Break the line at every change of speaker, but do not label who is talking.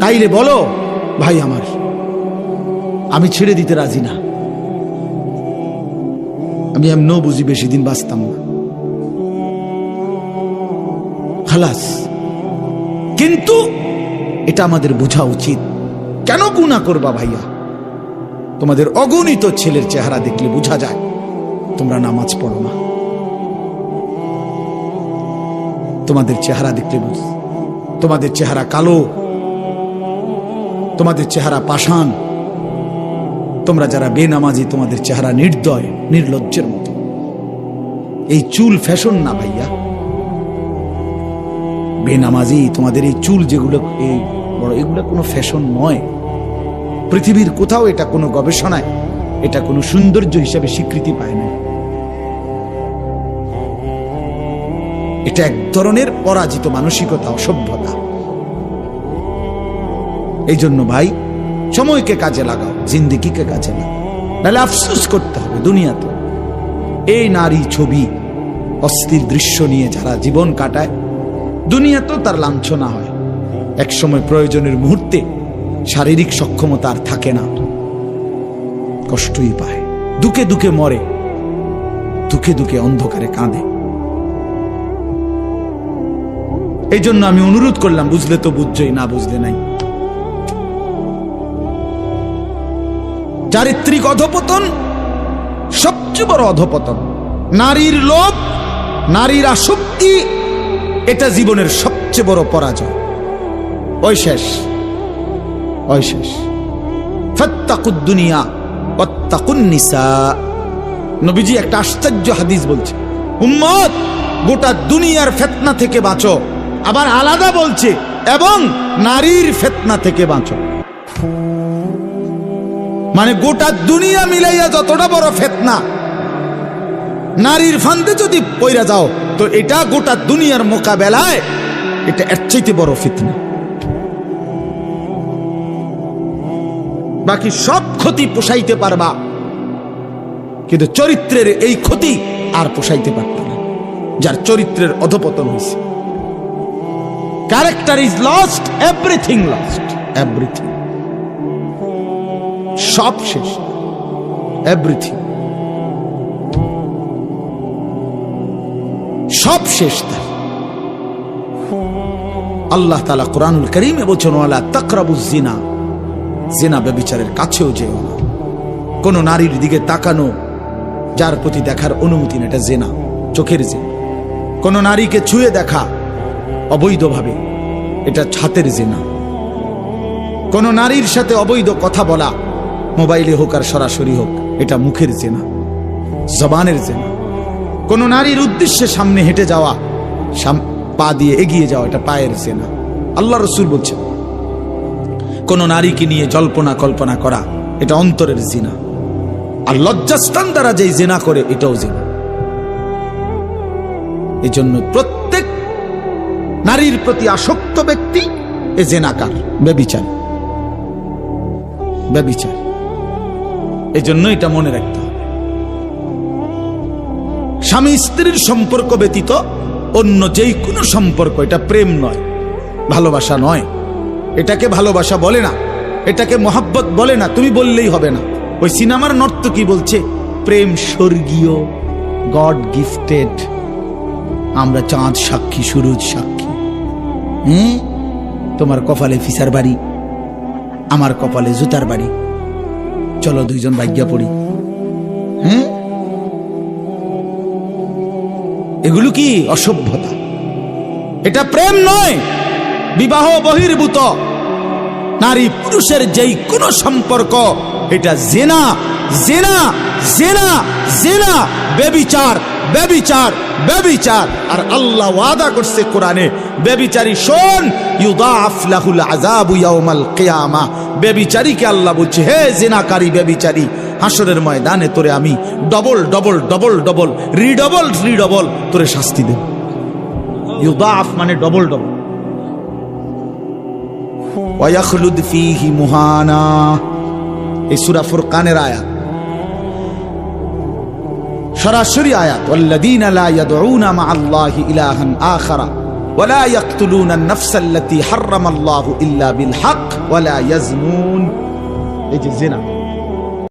তাইলে বলো, ভাই আমার, আমি ছেড়ে দিতে রাজি না। আমি এমনও বুঝি বেশি দিন বাঁচতাম না। খালাস, কিন্তু এটা আমাদের বোঝা উচিত। কেন গুণা করবা ভাইয়া? তোমাদের অগণিত ছেলের চেহারা দেখলে বোঝা যায়, তোমরা নামাজ পড়ো না। তোমাদের চেহারা দেখলে বুঝ তোমাদের চেহারা কালো, তোমাদের চেহারা পাষাণ। তোমরা যারা বেনামাজি, তোমাদের চেহারা নির্দয়, নির্লজ্জের মতো। এই চুল ফ্যাশন না ভাইয়া। বেনামাজি, তোমাদের এই চুল যেগুলো, এই বড়, এগুলো কোনো ফ্যাশন নয়। পৃথিবীর কোথাও এটা কোনো গবেষণায়, এটা কোনো সৌন্দর্য হিসাবে স্বীকৃতি পায় না এটা এক ধরনের পরাজিত মানসিকতা, অসভ্যতা। এই জন্য ভাই, সময়কে কাজে লাগাও, জিন্দিগিকে কাজে লাগাও। নাহলে আফসোস করতে হবে দুনিয়াতে। এই নারী ছবি, অস্থির দৃশ্য নিয়ে যারা জীবন কাটায়, দুনিয়াতেও তার লাঞ্ছনা হয়। এক সময় প্রয়োজনের মুহূর্তে শারীরিক সক্ষমতা আর থাকে না। কষ্টই পায়। দুকে দুকে মরে, দুকে দুকে অন্ধকারে কাঁদে। এই জন্য আমি অনুরোধ করলাম, বুঝলে তো বুঝছই, না বুঝলে নাই। চারিত্রিক অধপতন, সবচেয়ে বড় অধপতন, নারীর লোভ, নারীর আসক্তি, এটা জীবনের সবচেয়ে বড় পরাজয়। ওই শেষ ওই শেষ। ফত্তাকুদ্দুনিয়া অত্তাকুন্নিসা নবীজি একটা আশ্চর্য হাদিস বলছে, উম্মত, গোটা দুনিয়ার ফেতনা থেকে বাঁচো। আবার আলাদা বলছে, এবং নারীর ফেতনা থেকে বাঁচো। মানে গোটা দুনিয়া মিলাইয়া যতটা বড় ফেতনা, নারীর ফান্দে যদি পইরা যাও, তো এটা গোটা দুনিয়ার মোকাবেলায় এটা এর চাইতে বড় ফিতনা। বাকি সব ক্ষতি পোষাইতে পারবা, কিন্তু চরিত্রের এই ক্ষতি আর পোষাইতে পারত না, যার চরিত্রের অধপতন হয়েছে character is lost everything lost everything সব শেষ। এভরিথিং সব শেষ তার। আল্লাহ তালা কোরআনুল করিমে বলছেন, ওয়ালা তাকরাবুজ জিনা জেনা ব্যবিচারের কাছেও যেও না। কোন নারীর দিকে তাকানো, যার প্রতি দেখার অনুমতি না এটা জেনা চোখের জেনা কোন নারীকে ছুঁয়ে দেখা অবৈধভাবে। এটা ছাতের জেনা। কোন নারীর সাথে অবৈধ কথা বলা, মোবাইলে হোক আর সরাসরি হোক, এটা মুখের জেনা, জবানের জেনা। কোন নারীর উদ্দেশ্যে সামনে হেঁটে যাওয়া পা দিয়ে এগিয়ে যাওয়া, এটা পায়ের জেনা। আল্লাহ রসুল বলছেন, কোন নারীকে নিয়ে জল্পনা কল্পনা করা, এটা অন্তরের জিনা। আর লজ্জাস্থান দ্বারা যেই জেনা করে, এটাও জেনা। এই জন্য প্রত্যেক নারীর প্রতি আসক্ত ব্যক্তি এ জেনাকার। ব্যবিচার। ব্যবিচার। এই জন্য এটা মনে রাখতে হবে। স্বামী স্ত্রীর সম্পর্ক ব্যতীত অন্য যেই কোনো সম্পর্ক, এটা প্রেম নয়, ভালোবাসা নয়। এটাকে ভালোবাসা বলে না, এটাকে মহাব্বত বলে না, তুমি বললেই হবে না। ওই সিনেমার নর্ত কি বলছে? প্রেম স্বর্গীয়, গড গিফটেড, আমরা চাঁদ সাক্ষী, সুরজ সাক্ষী। হ্যাঁ তোমার কপালে ফিসার বাড়ি, আমার কপালে জুতার বাড়ি। চলো দুইজন ভাগ্যা পড়ি। হ্যাঁ এগুলো কি অসভ্যতা? এটা প্রেম নয়, বিবাহ বহির্ভূত। নারী পুরুষের যেই কোনো সম্পর্ক, এটা জেনা জেনা জেনা জেনা, বেবিচার। বেবিচার বেবিচার আর আল্লাহ ওয়াদা করছে কোরআনে বেবিচারি শোন ইউদাফ লাহুল আযাবু ইয়াউমাল কিয়ামা। বেবিচারীকে আল্লাহ বলছে, হে জেনাকারী বেবিচারী হাসরের ময়দানে তোরে আমি ডবল ডবল ডবল ডবল রিডবল রিডবল তোরে শাস্তি দেব। ইউদাফ মানে ডবল ডবল ওয়াখলুদ ফিহি মুহানা। এই সূরা ফুরকানের আয়াত। সরাসরি আয়াত ওয়াল্লাযীনা লা ইয়াদউনা মা আল্লাহি ইলাহান আখারা ولا يقتلون النفس التي حرم الله إلا بالحق ولا يزنون এই যে জেনা